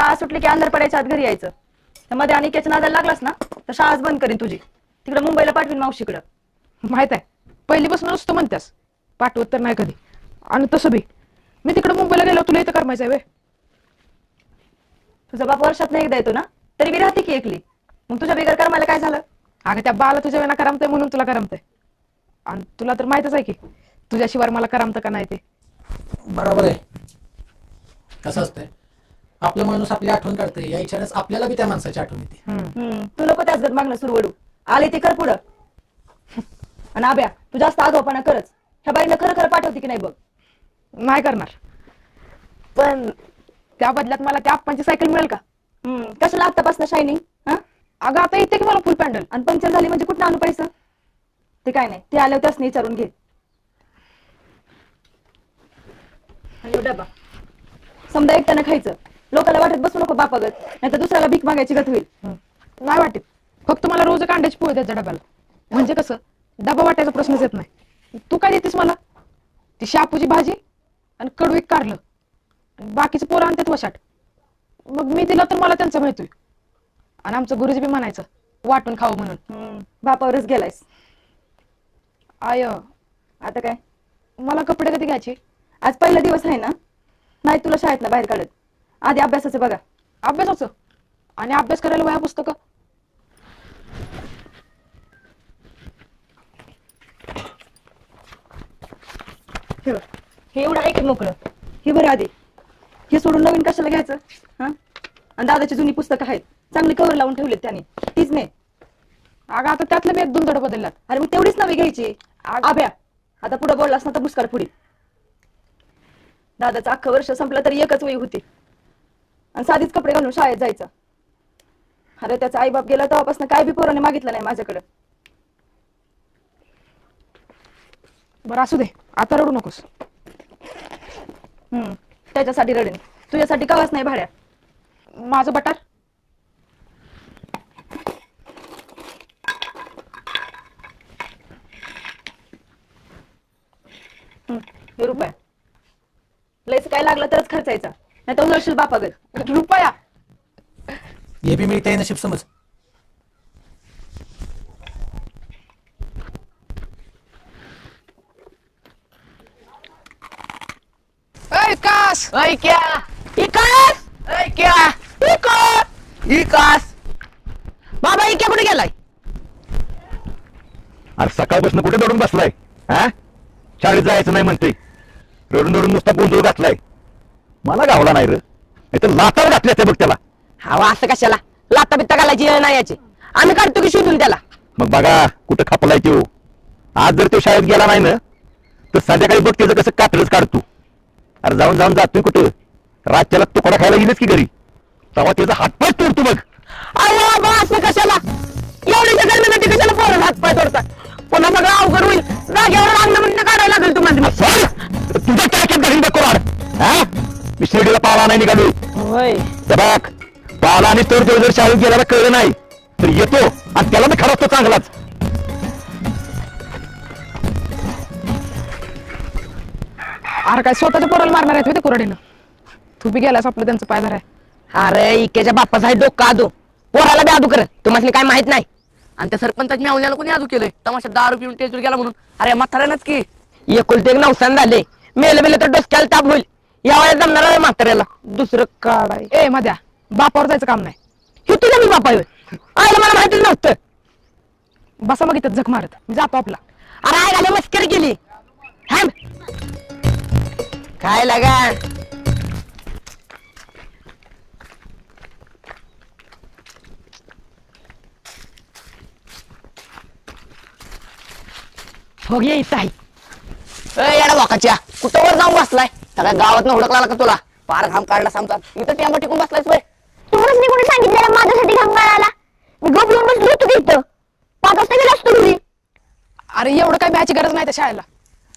शाळा सुटली की अंधार पडायच्या आत घरी यायचं. तर मध्ये आणि नादाला लागलास ना तर शाळाच बंद करीन तुझी. तिकडे मुंबईला पाठवीन मावशीकडं. माहीत आहे पहिलीपासून नुसतं म्हणतेस पाठवत तर नाही कधी. आणि तसं बी मी तिकडे मुंबईला गेलो तुला इथं करमायचं आहे वे तुझा बाप वर्षात नाही एकदा येतो ना तरी मी राहते की एकली. मग तुझ्या बेगर करमायला काय झालं? अगं त्या बाला तुझ्या वेळा करमतंय म्हणून तुला करमतंय. आणि तुला तर माहितच आहे की तुझ्याशिवाय मला करमतं का नाही ते? बरोबर आहे. कसं असतंय? आपलं माणूस आपली आठवण काढते या इच्छानेच आपल्याला बी त्या माणसाची आठवण येते. हम्म, तू नको त्याच गत मागणं सुरू वडू आले ते कर पुढं. आणि आब्या तू जास्त आगाऊपणा करच. ह्या बाईला खरं खरं पाठवते की नाही बघ. नाही करणार. पण त्या बदल्यात मला त्या आप्पांची सायकल मिळेल का? हम्म, कशाला आत्तापासून शायनिंग हा? अगं आता येते की मला फुल पॅन्डल आणि पंक्चर झाली म्हणजे कुठं आणू पैसा? ते काय नाही. ते आल्यावर त्यासनी विचारून घे. आणि ह्यो डबा. समजा एकट्यानं खायचं. लोकांना वाटत बसू नको बापागत नाही तर दुसऱ्याला भीक मागायची गत होईल. नाही वाटत. फक्त मला रोज एक अंड्याची पोळी द्यायचा डब्याला. म्हणजे कसं? डबा वाटायचा प्रश्नच येत नाही. तू काय देतेस मला? ती शापूची भाजी आणि कडू एक कारलं. आणि बाकीचं पोरं आणतात वशाट. मग मी दिलं तर मला त्यांचं माहिती आणि आमचं गुरुजी बी म्हणायचं वाटून खावं म्हणून. बापावरच गेलायस. आय आता काय? मला कपडे कधी घ्यायचे? आज पहिला दिवस आहे ना? नाही तुला शाळेतनं बाहेर काढत. आधी अभ्यासाचं बघा. अभ्यासाचं आणि अभ्यास करायला वया पुस्तकं. हे. हे एवढं आहे की मोकळं? हे बरं आधी. हे सोडून नवीन कशाला घ्यायचं? हा? आणि दादाची जुनी पुस्तकं आहेत. चांगली कवर लावून ठेवलेत त्याने. तीच नाही अगं आता त्यातलं मी एक दोन धड बदललात. अरे मग तेवढीच नवी घ्यायची. आभ्या आता पुढे बोललास ना तर मुस्कार पुढे. दादाचं अख्खं वर्ष संपलं तरी एकच वय होती. आणि साधीच कपडे घालून शाळेत जायचं. अरे त्याचा आईबाप गेला तेव्हापासून काय बी पोराने मागितलं नाही माझ्याकडे. बरं असू दे. आता रडू नकोस. हम्म त्याच्यासाठी रडेन. तुझ्यासाठी कवाच नाही भाड्या. माझं बटार? हम्म, हे रुपये. लयच काय लागलं तरच खर्चायचा. नाही तर उजळशील बापागत रुपया. हे बी मिळते नशीब समज. ऐ कास! ऐ क्या? इकास ऐ क्या? इकास इकास बाबा इक्या कुठे गेलाय? अरे सकाळपासून कुठे दडून बसलाय? हा? शाळेत जायचं नाही म्हणते रडून रडून नुसता गोंधळ घातलाय. मला गावला नाही रे. नाही तर लातावर घातल्या त्या बघ त्याला. हवा असं कशाला? लाता बित्ता घालायची वेळ नाही याची. आम्ही काढतो की शोधून त्याला. मग बघा कुठं खपलाय तो. आज जर तो शाळेत गेला नाही ना तर संध्याकाळी बघ त्याचं कसं कातडच काढतो. अरे जाऊन जाऊन जातोय कुठं? रातच्याला तुकडा खायला येईलच की घरी. तेव्हा त्याचा हातपाय तोडतो बघ. अरे बाबा असं कशाला? जगण्यासाठी कशाला पोरं हात पाय तोडतात? पुन्हा सगळं अवघड होईल. जागेवर अन्न म्हणणं काढायला लागेल तुम्हाला. तुझ्या टाक्यात बघ कोराड हा? मी शिर्डीला पावला नाही निघालो. होय. तर बघ पावला आणि तर तो जर शाळेत गेल्याला कळलं नाही तर येतो आणि त्याला मी खराब तो चांगलाच. अरे काय स्वतःच्या पोराला मारणार आहेत होय ते कुराडीनं? तू बी गेलास आपलं त्यांचं पाय धराय. अरे इक्याच्या बाप्पाचा आहे डोकं आदू. पोराला बी आदू कर. तुम्हाला काय माहीत नाही. आणि त्या सरपंचाच्या मेवण्याला कोणी आदू केलंय? तमाशा दारू पिऊन टेजूर गेला म्हणून. अरे म्हाताऱ्यानंच की. एकुलते एक नवसान झाले. मेले मेले तर डोसक्याला ताप होईल. या जमणार आहे म्हाताऱ्याला. दुसरं काढाय ए मध्या बापावर जायचं काम नाही. हे तुझा मी बापा आहे आयला मला माहितीच नव्हतं. बसा मग इथं झक मारत. मी जातो आपला. अरे आय घाले मस्करी केली. थांब. काय लागा? हो ये इथं आहे. ए याला वाकाच्या कुठं वर जाऊन बसलाय? सगळ्या गावात हुडकला का तुला? पार घाम काढला सांगतात इथं टेंबा टिकून बसलायस वय. तुम्हालाच मी कोणी सांगितलेलं माझ्यासाठी घंगाळाला मी गपलून बसलो होतो तिथं. पाच वाजता गेलो असतो घरी. अरे एवढं काय भ्यायची गरज नाही त्या शाळेला.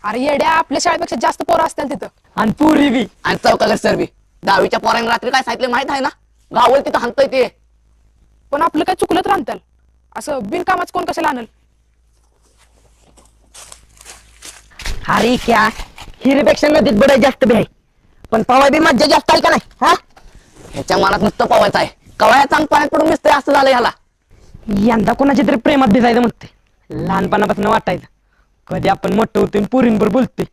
अरे येड्या आपल्या शाळेपेक्षा जास्त पोरं असतील तिथं. आणि पुरी बी आणि चौकागर सर बी. दहावीच्या पोरांनी रात्री काय सांगितलं माहीत आहे ना? गावल तिथं हाणतंय ते. पण आपलं काय चुकलं तर आणताल. असं बिनकामाच कोण कशाला आणल? अरे क्या? हिरीपेक्षा नदीत बुडाय जास्त बी आहे. पण पवाय बी मज्जा जास्त आहे का नाही? हा? ह्याच्या मनात नुसतं पवायचं आहे. कवाया चांग पाण्यात पडून दिसतंय असं झालं ह्याला. यंदा कोणाच्या तरी प्रेमात भिजायचं म्हणते लहानपणापासून वाटायचं. कधी आपण मोठं होतो आणि पोरींवर बोलतोय.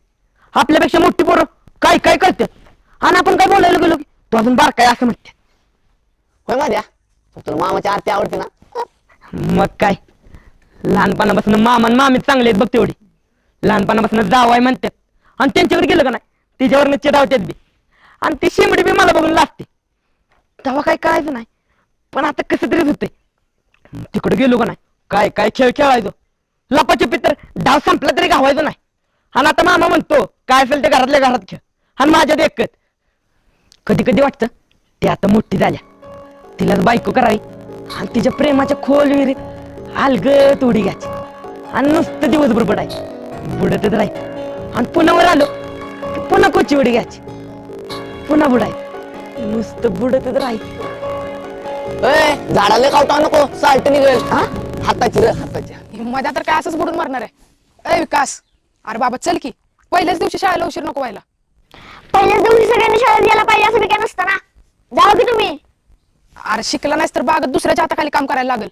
आपल्यापेक्षा मोठी पोरं काय काय करते आणि आपण काय बोलायला गेलो की तू अजून बार काय असं म्हणते होय माझ्या तुला मामाची आरती आवडते ना. मग काय? लहानपणापासून मामा आणि मामी चांगले आहेत बघ तेवढी. लहानपणापासून जावाय म्हणतात आणि त्यांच्यावर गेलं का नाही? तिच्यावर चिडावतात बी आणि ती शिमडी बी मला बघून लागते. तेव्हा काय कळायचं नाही. पण आता कसं तरीच होते तिकडे गेलो का नाही? काय काय खेळ खेळायचो? लपाछपी तर डाव संपला तरी गावायचो नाही. आणि आता मामा म्हणतो काय असेल ते घरातल्या घरात खेळ. आणि माझ्यात एकच कधी कधी वाटतं ते आता मोठी झाल्या. तिला बायको करावी. आणि तिच्या प्रेमाच्या खोल विहिरीत अलगत उडी घ्यायची. आणि नुसतं दिवसभर बुडायची. बुडतच राहायचं. आणि पुन्हा वर आलो. की पुन्हा कोची उडी घ्यायची. पुन्हा बुडायचं. नुसतं बुडतच राहायचं. ए झाडाला खावता नको. साल्ट निघेल. हाताची रे हाताची. ही मजा तर काय असंच बुडून मारणार आहे. ए विकास. अरे बाबा चल की. पहिल्याच दिवशी शाळेला उशीर नको व्हायला. पहिल्याच दिवशी सगळ्यांनी शाळेत गेला पाहिजे असं काय नसतं ना जाऊ की तुम्ही. अरे शिकला नाहीस तर बागत दुसऱ्याच्या हाताखाली काम करायला लागेल.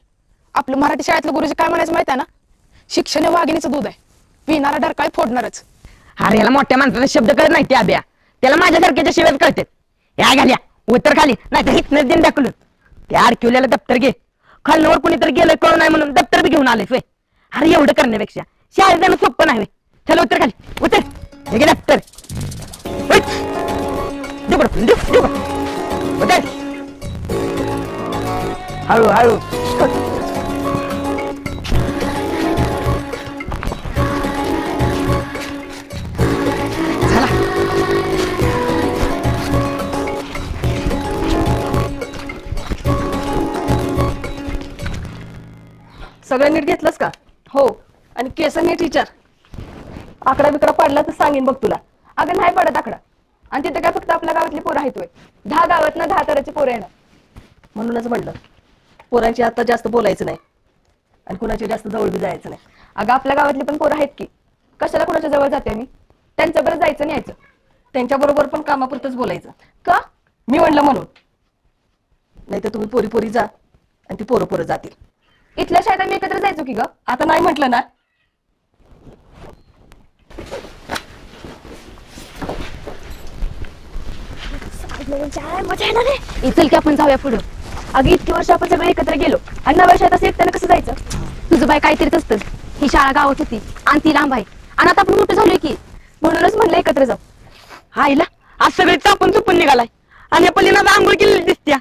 आपलं मराठी शाळेतलं गुरुजी काय म्हणायचं माहिती आहे ना? शिक्षण हे वाघिणीचं दूध आहे. पिणारा डरकाळी फोडणारच. अरे याला मोठ्या माणसाचा शब्द कळत नाही त्या ब्या त्याला माझ्यासारख्याच्या शिव्यात कळतात या घाल्या उतर खाली नाही तर हित दिन दाखवलं त्या अडकिवल्याला दप्तर घे खालनवर कुणीतरी गेलं कळू नाही म्हणून दप्तर बी घेऊन आलेस वे अरे एवढं करण्यापेक्षा शाळेत जाणं सोपं नाही वे चल उतर खाली उतर हे घे दप्तर उतर. हळू हळू हो. आणि केस नीट विचार आकडा बिकडा पडला तर सांगेन बघ तुला. अगं नाही पडत आकडा. आणि तिथे काय फक्त आपल्या गावातली पोरं आहेत होय. दहा गावात ना दहा तराची पोरं येणार. म्हणूनच म्हणलं पोरांची आता जास्त बोलायचं नाही. आणि कुणाची जास्त जवळ बी जायचं नाही. अगं आपल्या गावातली पण पोरं आहेत की. कशाला कुणाच्या जवळ जाते मी? त्यांच्या बरं जायचं नाही यायचं. त्यांच्याबरोबर पण कामापुरतच बोलायचं. का? मी म्हणलं म्हणून. नाही तर तुम्ही पोरी पोरी जा आणि ती पोरं पोरं जातील. इथल्या शाळेत आम्ही एकत्र जायचो की ग? आता नाही म्हटलं ना. मजा येणार रे इचल की आपण जाऊया पुढं. अगं इतकी वर्ष आपण सगळे एकत्र गेलो. आणि नव्या शाळेत असं एकट्यानं कसं जायचं? तुझं बाय काहीतरीच असतं. ही शाळा गावात होती. आणि ती लांब आहे. आणि आता आपण मोठं झालोय की. म्हणूनच म्हणलं एकत्र जाऊ. आईला आज सगळे चापून चुपून निघालाय. आणि या पल्लीनं आंघोळ केलेली दिसत्या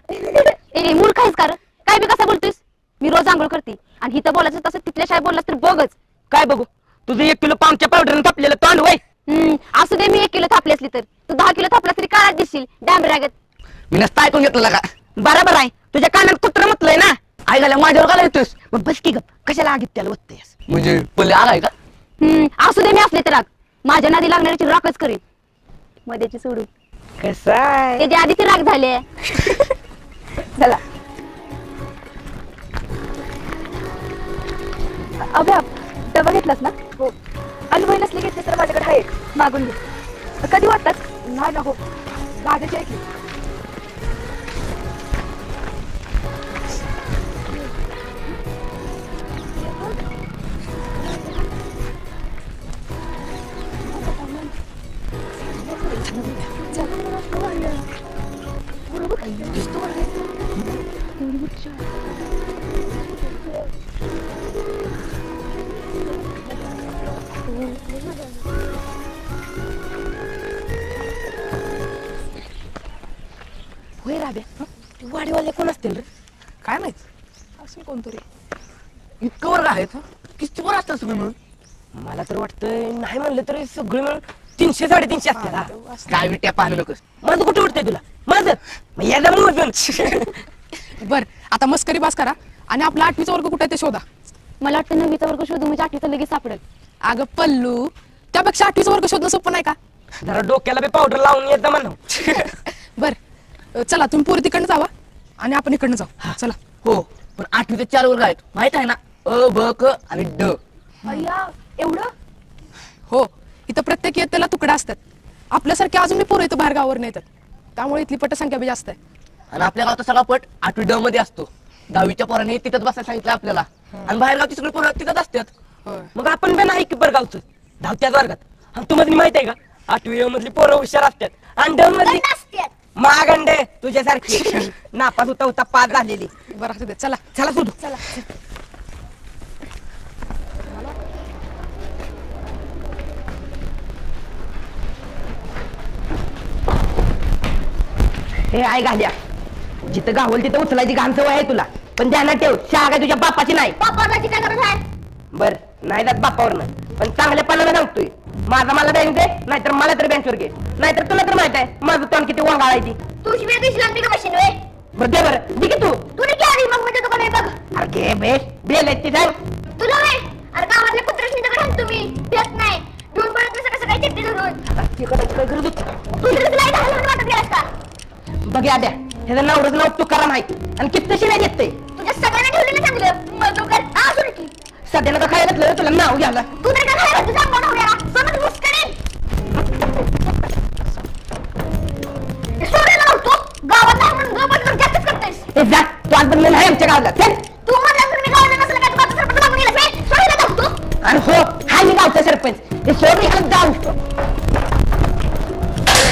ए मूर्ख आहेस कार काय बी कसा बोलतोयस मी रोज आंघोळ करते आणि हिथं बोलायचं तसं तिथल्या शाळेत बोललास तर बघच काय बघू? तुझं एक किलो पामच्या पावडरनं कापलेलं तोंड वय हम्म असू दे मी एक किलो थापली असली तर. तू दहा किलो थापला तरी काळात दिसशील डॅम रागत मी नसता ऐकून घेतलं का? बरोबर आहे. तुझ्या कानात कुत्र म्हटलंय ना? आई झाल्या माझ्यावर का येतोस मग बस की गप. कशाला आगीत त्याला वत्तेस म्हणजे पहिले आलाय का? हम्म असू दे मी असले तर राग माझ्या नादी लागणाऱ्याची राखच करेन. मध्याची सोडून. कसं आहे? त्याच्या आधीची राग झाली चला. अभ्या. डबा घेतलास ना? हो. आणि नसले घेतले तर माझ्याकडे आहे. मागून घे. कधी वाटतात नाही ना हो. दादाची ऐकली. होय राब्या वाडीवाले कोण असतील रे? काय माहीत? असं कोणतरी. इतकं वर्ग आहेत किती वर असतात तुम्ही म्हणून मला तर वाटतंय नाही म्हणलं तरी सगळे मिळून तीनशे साडेतीनशे असतात हा. काय विट्या पाहिलं नकोस माझं कुठे उठतंय तुला? माझं? मग याला मोजून बर आता मस्करी बास करा आणि आपला आठवीचा वर्ग कुठे आहे ते शोधा. मला वाटतं नववीचा वर्ग शोधू म्हणजे आठवीचा लगेच सापडेल. अगं पल्लू त्यापेक्षा आठवीचा वर्ग शोधणं सोपं नाही का? जरा डोक्याला बी पावडर लावून येत म्हणा बर. चला तुम्ही पोरी तिकडनं जावा आणि आपण इकडनं जाऊ. चला. हो पण आठवीचे चार वर्ग आहेत. माहीत आहे ना? अ ब क आणि ड. एवढं? हो इथं प्रत्येक इयत्तेला तुकडा असतात. आपल्यासारखे अजून मी पोरं इथं बाहेर गावावर येतात त्यामुळे इथली पटसंख्या बी जास्त आहे. आणि आपल्या गावचा सगळा पट आठवी ड मध्ये असतो. दहावीच्या पोराने तिथंच बसायला सांगितलं आपल्याला. आणि बाहेर गावची सगळी पोरं तिथंच असतात. मग आपण पण आहे की बरं गावचं दहावीच्याच वर्गात. आणि तुम्हाला माहीत आहे का? आठवी मधली पोरं हुशार असतात. आणि ड मधली मागंडे तुझ्यासारखी. नापास होता होता पास झालेली. बरं असू दे चला. चला सुधू चला. हे आहे घाल्या जिथं गावल तिथं उचलायची घाण सवय आहे तुला. पण ध्यानात ठेव शाळा काय तुझ्या बापाची नाही. बापाची काय गरज आहे? बर. नाही जात बापावरनं. पण चांगल्या पानाला सांगतोय. माझा मला बँक दे नाहीतर मला तर बँकेवर घे. नाहीतर तुला तर माहीत आहे माझं तोंड किती वांगाळ आहे ती. शिवाय दिसला का मशीन वे बरं दे बरं. दे की तू. तू नाही आधी मग म्हणजे तुका नाही बघ. अरे घे बेल आहेत ती सांग. तुला वे अरे दगड हाण तुम्ही देत नाही. घेऊन पडत नाही सगळं सगळी चिठ्ठी धरून? तिकडं तिकडं घरी दूध. तू तिथे तुला इथं हलवून वाटत गेलास का? बघ द्या. ह्याचं नावडच नाव तू करा माहिती आणि किती शिवाय देत ते. तुझ्या सगळ्यांना ठेवलेलं चांगलं. मग तू कर सध्याला का खायला घातलं तुला नाव घ्यायला. तू नाही का खायला तुझा अंगावर उड्या समज मुस्करेन सोडायला लावतो गावात नाही म्हणून गप्प बसून जास्तच करतेस ए जा. तू आज बनलेला आहे आमच्या गावाला. चल. तू म्हणला तर मी गावाला नसलं काय तू गावचा सरपंच मागून गेलास बे? सोडायला लावतो आणि हो हा मी गावचा सरपंच. सोड ह्याला जाऊ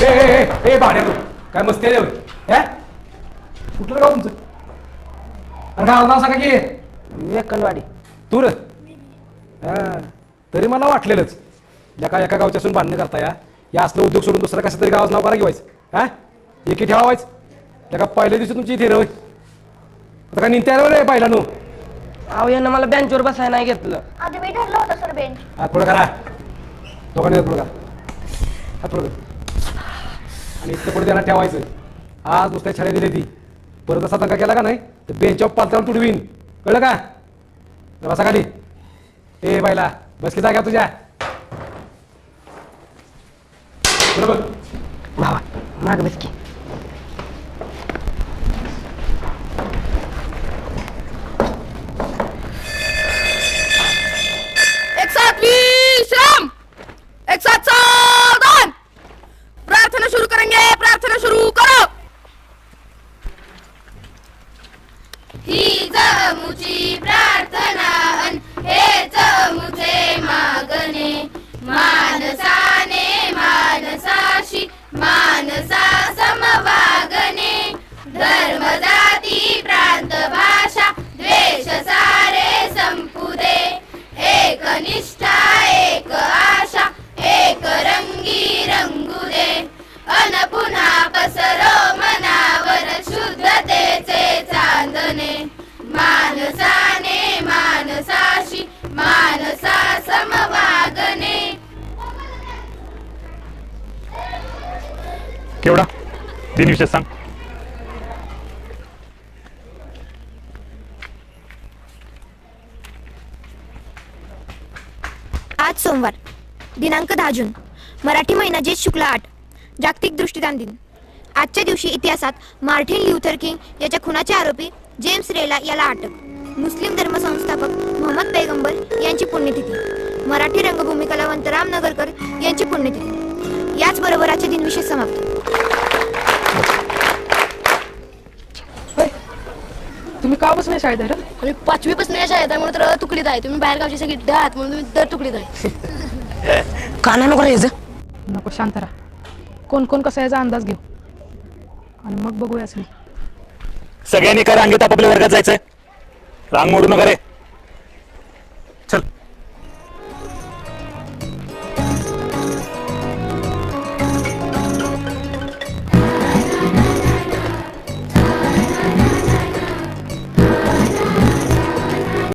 ए ए ए ए भाड्या तू. काय मस्ती आहे रे? हे? कुठलं गाव तुमचं? अरे गाव नाव सांगा की. तू रे. हा, तरी मला वाटलेलंच. एका एका गावच्या असून भांडणं करता या. या असलं उद्योग सोडून दुसरं कसं तरी गावाचं नाव करा घेवायचं हा? एकी ठेवायचं एका पहिल्या दिवशी तुमची इथे रे होय. आता काय निघते रे पाहिला नो? अहो यानं मला बेंचवर बसायला नाही घेतलं. आधी मी ठरलं होतं सर बेंच हात पुढं करा. दोघांनी हात पुढं करा. हात पुढं करा. आणि इथं पुढे त्यांना ठेवायचं. आज नुसत्या छड्या दिली ती. परत असा दंगा केला का नाही? तर बेंचवर पालतावर तुडवीन. कळलं का? तर बसा खाली. ए बायला बस की जाग्या तुझ्या? बरोबर. भावा माग बस की एक साथ विश्राम एक साथ सावधान! प्रार्थना शुरू करेंगे प्रार्थना शुरू करो! ही जमुची प्रार्थना मानसाने मानसाशि मानसा समवागने। धर्मजाति प्रान्तभाषा द्वेषसारे सम्पुदे एकनिष्ठा एक आशा एकरङ्गी रङ्गुदे रङ्गुरे अनपुना पसर दिनविशेष सांग आज सोमवार दिनांक दहा जून मराठी महिना जे शुक्ल आठ जागतिक दृष्टीदान दिन. आजच्या दिवशी इतिहासात मार्टिन ल्युथर किंग याच्या खुनाचे आरोपी जेम्स रेला याला अटक. मुस्लिम धर्म संस्थापक मोहम्मद पैगंबर यांची पुण्यतिथी. मराठी रंगभूमी कलावंत राम नगरकर यांची पुण्यतिथी. याचबरोबर आजचे दिनविशेष समाप्त. तुम्ही का बसले शाळेत आहे रे? आम्ही पाचवी पासून या शाळेत आहे म्हणून तर तुकडीत आहे. तुम्ही बाहेर गावची सगळी आहात म्हणून तुम्ही दर तुकडीत आहे. काना नको यायचं नको शांत राहा. कोण कोण कसा याचा अंदाज घेऊ? आणि मग बघूया सगळ्यांनी काय रांगेत आपापल्या वर्गात जायचंय रांग मोडू नका रे.